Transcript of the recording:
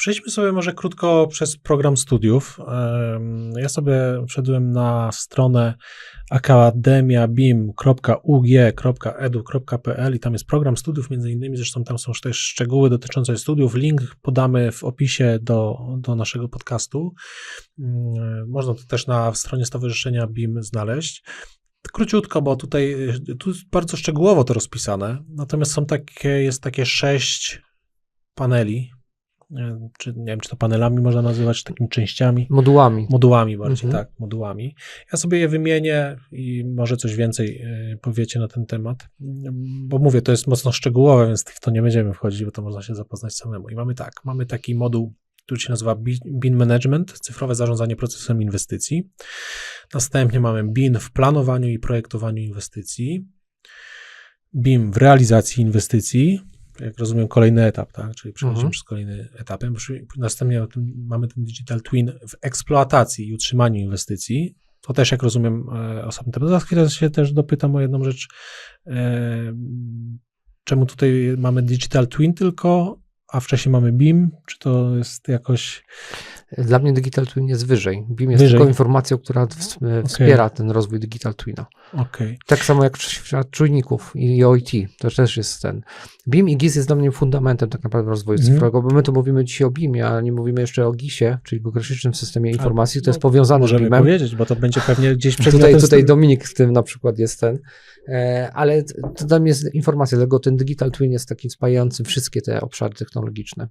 Przejdźmy sobie może krótko przez program studiów. Ja sobie wszedłem na stronę akademiabim.ug.edu.pl i tam jest program studiów, między innymi, zresztą tam są też szczegóły dotyczące studiów. Link podamy w opisie do, do naszego podcastu. Mm, Można to też na stronie Stowarzyszenia BIM znaleźć. Króciutko, bo tutaj y, tu jest bardzo szczegółowo to rozpisane, natomiast są takie, jest takie sześć paneli, czy nie wiem, czy to panelami można nazywać, czy takimi częściami, Modułami. modułami bardziej, Mhm. tak, modułami. Ja sobie je wymienię i może coś więcej e, powiecie na ten temat, bo mówię, to jest mocno szczegółowe, więc w to nie będziemy wchodzić, bo to można się zapoznać samemu. I mamy tak, mamy taki moduł, który się nazywa Bi- BIN Management, cyfrowe zarządzanie procesem inwestycji. Następnie mamy BIN w planowaniu i projektowaniu inwestycji, BIM w realizacji inwestycji, jak rozumiem kolejny etap, tak? czyli przechodzimy Mhm. przez kolejny etapy. Następnie mamy ten Digital Twin w eksploatacji i utrzymaniu inwestycji. To też, jak rozumiem, e, osobny temat. Za chwilę się też dopytam o jedną rzecz. E, czemu tutaj mamy Digital Twin tylko, a wcześniej mamy BIM? Czy to jest jakoś... Dla mnie Digital Twin jest wyżej. BIM jest Wyżej. tylko informacją, która ws- wspiera ten rozwój Digital Twina. Okej. Tak samo jak w świat czujników i OIT, to też jest ten. BIM i GIS jest dla mnie fundamentem tak naprawdę rozwoju Mhm. cyfrowego, bo my tu mówimy dzisiaj o BIM-ie, a nie mówimy jeszcze o GIS-ie, czyli geograficznym systemie informacji, to no, jest powiązane z Możemy BIM-em. powiedzieć, bo to będzie pewnie gdzieś Tutaj, przedmiotem tutaj stu- Dominik w tym na przykład jest ten, e, ale to tam jest informacja, dlatego ten Digital Twin jest takim spajającym wszystkie te obszary technologiczne.